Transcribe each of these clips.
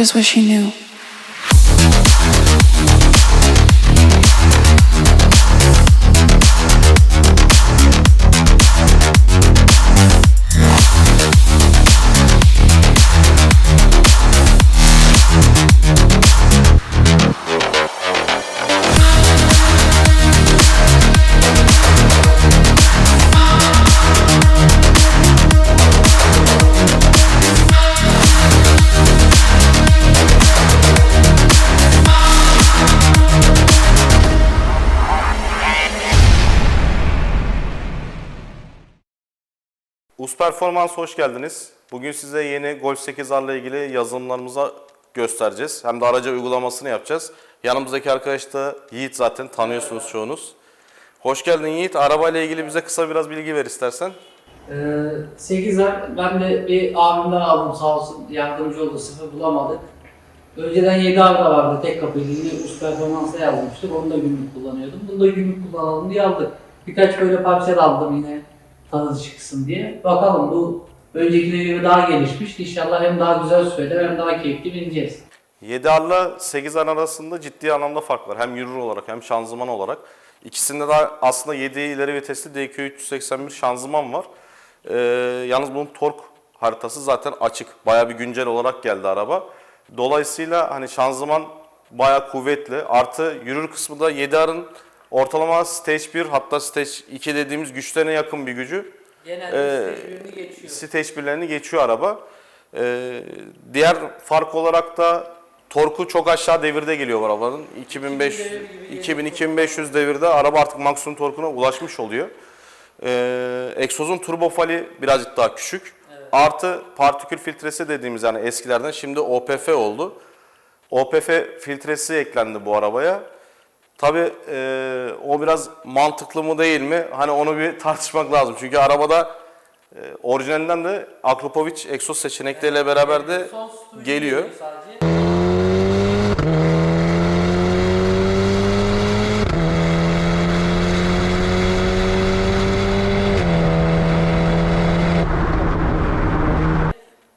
just wish he knew. Us Performans hoş geldiniz. Bugün size yeni Golf 8R ile ilgili yazılımlarımızı göstereceğiz. Hem de araca uygulamasını yapacağız. Yanımızdaki arkadaş da Yiğit zaten tanıyorsunuz çoğunuz. Hoş geldin Yiğit. Arabayla ilgili bize kısa biraz bilgi ver istersen. Ee, 8 ay ben de bir abimden aldım sağ olsun yardımcı oldu sıfır bulamadık. Önceden 7 abi de vardı tek kapıydı yine üst performansa yazmıştık onu da günlük kullanıyordum. Bunu da günlük kullanalım diye aldık. Birkaç böyle parça da aldım yine tadı çıksın diye. Bakalım bu öncekine göre daha gelişmiş. İnşallah hem daha güzel söyler hem daha keyifli bineceğiz. 7R ile 8R arasında ciddi anlamda fark var. Hem yürür olarak hem şanzıman olarak. İkisinde de aslında 7 ileri vitesli DQ381 şanzıman var. Ee, yalnız bunun tork haritası zaten açık. Bayağı bir güncel olarak geldi araba. Dolayısıyla hani şanzıman bayağı kuvvetli. Artı yürür kısmı da 7R'ın ortalama stage 1 hatta stage 2 dediğimiz güçlerine yakın bir gücü. Genelde Ee, stage geçiyor. Stage 1'lerini geçiyor araba. Ee, diğer fark olarak da torku çok aşağı devirde geliyor arabanın. 2500 2000-2500 devirde araba artık maksimum torkuna ulaşmış oluyor. Ee, egzozun turbo fali birazcık daha küçük. Artı partikül filtresi dediğimiz yani eskilerden şimdi OPF oldu. OPF filtresi eklendi bu arabaya. Tabi o biraz mantıklı mı değil mi? Hani onu bir tartışmak lazım. Çünkü arabada e, orijinalinden de Akropovic egzoz seçenekleriyle beraber de geliyor. Sadece.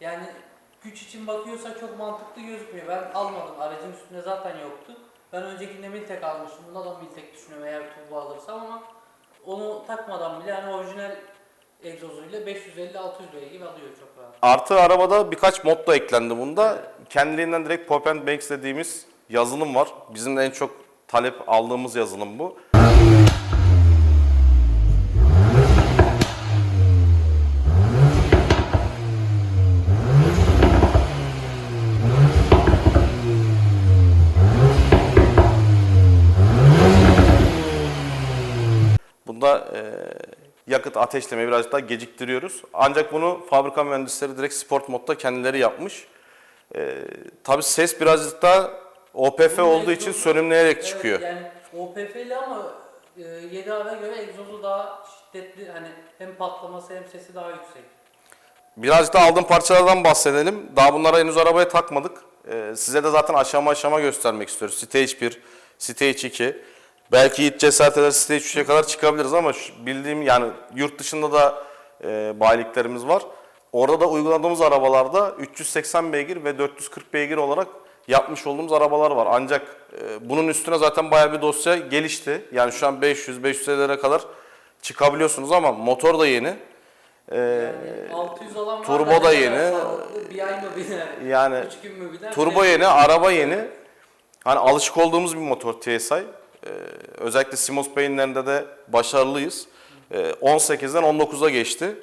Yani güç için bakıyorsa çok mantıklı gözükmüyor. Ben almadım. Aracın üstünde zaten yoktu. Ben öncekinde Miltek almıştım. Bunda da Miltek düşünüyorum eğer turbo alırsam ama onu takmadan bile hani orijinal egzozuyla 550-600 beygir alıyor çok rahat. Artı arabada birkaç mod da eklendi bunda. Kendiliğinden direkt Pop and Banks dediğimiz yazılım var. Bizim de en çok talep aldığımız yazılım bu. Bunda e, yakıt ateşlemeyi birazcık daha geciktiriyoruz. Ancak bunu fabrika mühendisleri direkt sport modda kendileri yapmış. E, tabii ses birazcık daha OPF Bunun olduğu için egzozu- sönümleyerek çıkıyor. Evet, yani OPF'li ama e, 7A'ya göre egzozu daha şiddetli hani hem patlaması hem sesi daha yüksek. Birazcık da aldığım parçalardan bahsedelim. Daha bunlara henüz arabaya takmadık. Ee, size de zaten aşama aşama göstermek istiyoruz. Stage 1, Stage 2. Belki hiç cesaret eder Stage 3'e kadar çıkabiliriz ama bildiğim yani yurt dışında da e, bayiliklerimiz var. Orada da uyguladığımız arabalarda 380 beygir ve 440 beygir olarak yapmış olduğumuz arabalar var. Ancak e, bunun üstüne zaten bayağı bir dosya gelişti. Yani şu an 500-550'lere kadar çıkabiliyorsunuz ama motor da yeni. Ee, Yani 600 olan var turbo da yeni. Bir ay mı biner? Yani 3 gün mü biner? Turbo yeni, araba yeni. Hani alışık olduğumuz bir motor TSI. Ee, özellikle Simos beyinlerinde de başarılıyız. Ee, 18'den 19'a geçti.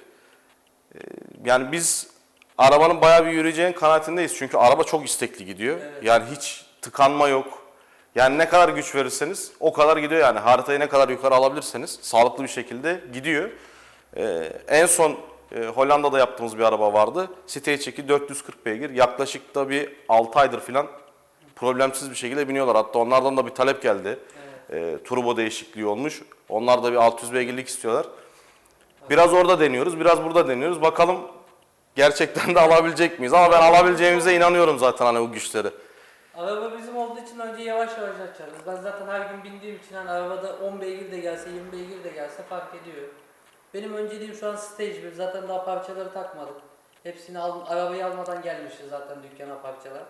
Ee, yani biz arabanın bayağı bir yürüyeceğin kanaatindeyiz. Çünkü araba çok istekli gidiyor. Yani hiç tıkanma yok. Yani ne kadar güç verirseniz o kadar gidiyor yani. Haritayı ne kadar yukarı alabilirseniz sağlıklı bir şekilde gidiyor. Ee, en son e, Hollanda'da yaptığımız bir araba vardı. Stage 2 440 beygir. Yaklaşık da bir 6 aydır falan problemsiz bir şekilde biniyorlar. Hatta onlardan da bir talep geldi. Ee, turbo değişikliği olmuş. Onlar da bir 600 beygirlik istiyorlar. Biraz orada deniyoruz, biraz burada deniyoruz. Bakalım gerçekten de alabilecek miyiz? Ama ben alabileceğimize inanıyorum zaten hani bu güçleri. Araba bizim olduğu için önce yavaş yavaş açarız. Ben zaten her gün bindiğim için hani arabada 10 beygir de gelse 20 beygir de gelse fark ediyor. Benim önceliğim şu an stage 1. Zaten daha parçaları takmadık. Hepsini al, arabayı almadan gelmişti zaten dükkana parçalar.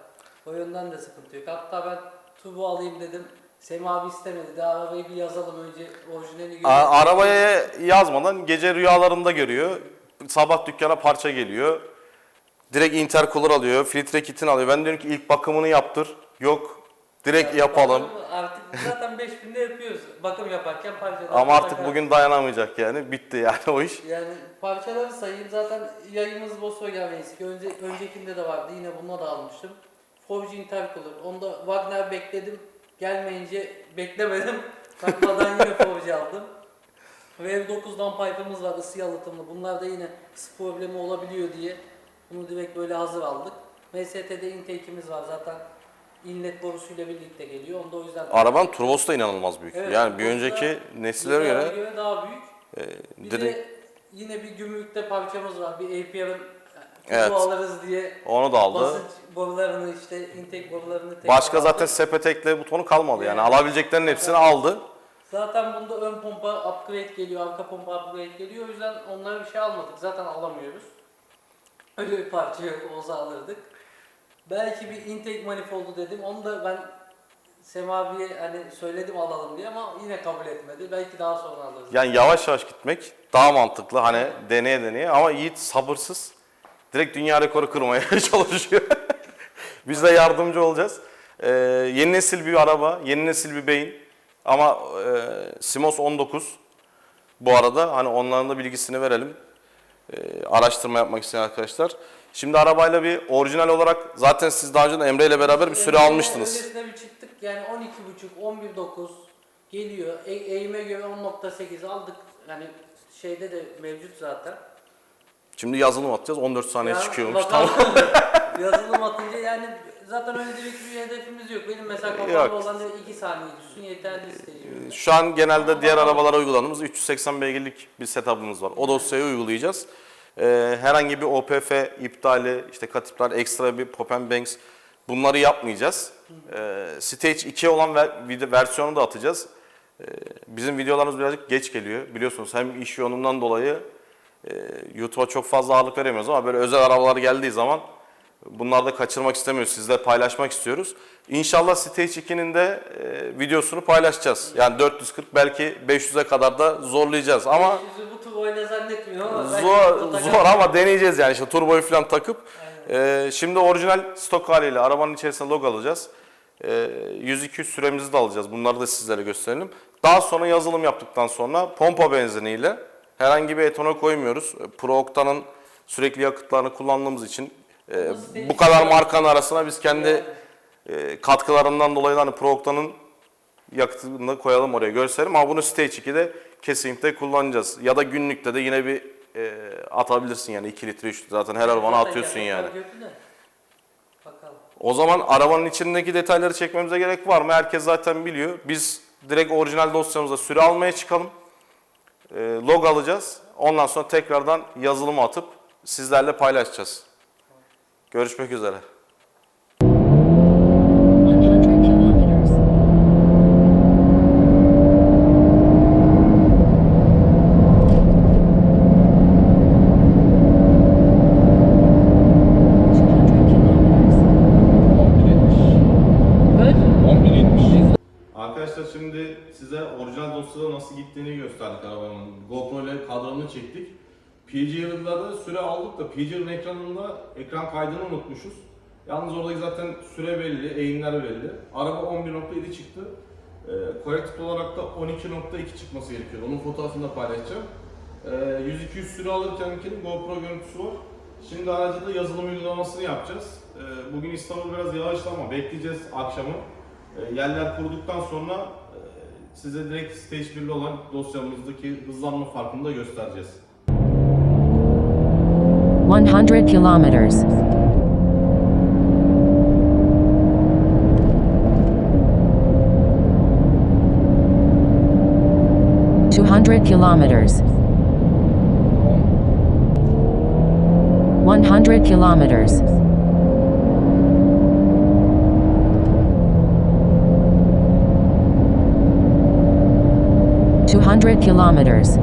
O yönden de sıkıntı yok. Hatta ben turbo alayım dedim. Semih abi istemedi. Daha arabayı bir yazalım önce orijinalini görelim. A- arabaya yazmadan gece rüyalarında görüyor. Sabah dükkana parça geliyor. Direkt intercooler alıyor, filtre kitini alıyor. Ben diyorum ki ilk bakımını yaptır. Yok, direkt yapalım. bakım Artık zaten 5000'de yapıyoruz. Bakım yaparken parçaları Ama artık bugün dayanamayacak yani. Bitti yani o iş. Yani parçaları sayayım zaten yayımız Volkswagen eski. Önce, öncekinde de vardı yine buna da almıştım. Forge Intercooler. Onda Wagner bekledim. Gelmeyince beklemedim. Takmadan yine Forge aldım. Ve 9 pipe'ımız var ısı yalıtımlı. Bunlar da yine ısı problemi olabiliyor diye bunu direkt böyle hazır aldık. MST'de intake'imiz var zaten inlet borusuyla birlikte geliyor. Onda o yüzden Arabanın turbosu da inanılmaz büyük. Evet, yani bir önceki nesillere diğerlerine göre daha büyük. e, Bir direkt de yine bir gümrükte parçamız var. Bir APR'ın Evet. alırız diye onu da aldı. basınç borularını işte intake borularını tekrar Başka aldı. zaten sepetekle butonu kalmadı yani. Yani. Alabileceklerinin hepsini aldı. Zaten bunda ön pompa upgrade geliyor, arka pompa upgrade geliyor. O yüzden onlara bir şey almadık. Zaten alamıyoruz. Öyle bir parça yok olsa alırdık. Belki bir intake manifoldu dedim. Onu da ben Sema abiye hani söyledim alalım diye ama yine kabul etmedi. Belki daha sonra alırız. Yani yavaş yavaş gitmek daha mantıklı hani deneye deneye ama Yiğit sabırsız. Direkt dünya rekoru kırmaya çalışıyor. Biz de yardımcı olacağız. Ee, yeni nesil bir araba, yeni nesil bir beyin ama e, Simos 19 bu arada hani onların da bilgisini verelim. Ee, araştırma yapmak isteyen arkadaşlar. Şimdi arabayla bir orijinal olarak zaten siz daha önce de Emre ile beraber bir süre Öncesine- almıştınız. Öncesine bir çıktık yani 12.5, 11.9 geliyor. E, eğime göre 10.8 aldık. Yani şeyde de mevcut zaten. Şimdi yazılım atacağız 14 saniye Ya çıkıyormuş bakalım. tamam. Yazılım atınca yani zaten öyle direkt bir hedefimiz yok. Benim mesela kafamda olan 2 saniye düşsün yeterli istediğim. Şu an genelde diğer arabalara uyguladığımız 380 beygirlik bir setup'ımız var. O dosyayı uygulayacağız. Ee, herhangi bir OPF iptali, işte kat iptal, ekstra bir pop and banks bunları yapmayacağız. Ee, stage 2 olan ver, video- versiyonu da atacağız. Ee, bizim videolarımız birazcık geç geliyor. Biliyorsunuz hem iş yoğunluğundan dolayı e, YouTube'a çok fazla ağırlık veremiyoruz ama böyle özel arabalar geldiği zaman Bunları da kaçırmak istemiyoruz. Sizle paylaşmak istiyoruz. İnşallah Stage 2'nin de e, videosunu paylaşacağız. Yani 440 belki 500'e kadar da zorlayacağız ama Yüzü bu turboyla zannetmiyorum ama belki zor zor ama deneyeceğiz yani işte turboyu falan takıp. E, şimdi orijinal stok haliyle arabanın içerisine log alacağız. E, 100-200 süremizi de alacağız. Bunları da sizlere gösterelim. Daha sonra yazılım yaptıktan sonra pompa benziniyle herhangi bir etanol koymuyoruz. E, Pro Octane'ın sürekli yakıtlarını kullandığımız için e, bu kadar markanın arasına biz kendi e, katkılarından dolayı hani Pro Octane'ın yakıtını koyalım oraya gösterelim ama bunu Stage 2'de kesinlikle kullanacağız. Ya da günlükte de yine bir e, atabilirsin yani 2 litre 3 litre zaten her arabana atıyorsun yani. O zaman arabanın içindeki detayları çekmemize gerek var mı? Herkes zaten biliyor. Biz direkt orijinal dosyamızda süre almaya çıkalım. E, log alacağız. Ondan sonra tekrardan yazılımı atıp sizlerle paylaşacağız. Görüşmek üzere. 100 kilometers. Two hundred kilometers. 11.70. Arkadaşlar şimdi size orijinal dosyada nasıl gittiğini gösterdik arabanın. GoPro ile kadranını çektik. PGR'da süre aldık da PGR'ın ekranında ekran kaydını unutmuşuz. Yalnız oradaki zaten süre belli, eğimler belli. Araba 11.7 çıktı. Ee, corrected olarak da 12.2 çıkması gerekiyor. Onun fotoğrafını da paylaşacağım. Ee, 100-200 süre alırkenkinin GoPro görüntüsü var. Şimdi aracı da yazılım uygulamasını yapacağız. Ee, bugün İstanbul biraz yağışlı ama bekleyeceğiz akşamı. Ee, yerler kuruduktan sonra e, size direkt Stage 1'li olan dosyamızdaki hızlanma farkını da göstereceğiz. 100 kilometers. Two hundred kilometers. One hundred kilometers. Two hundred kilometers.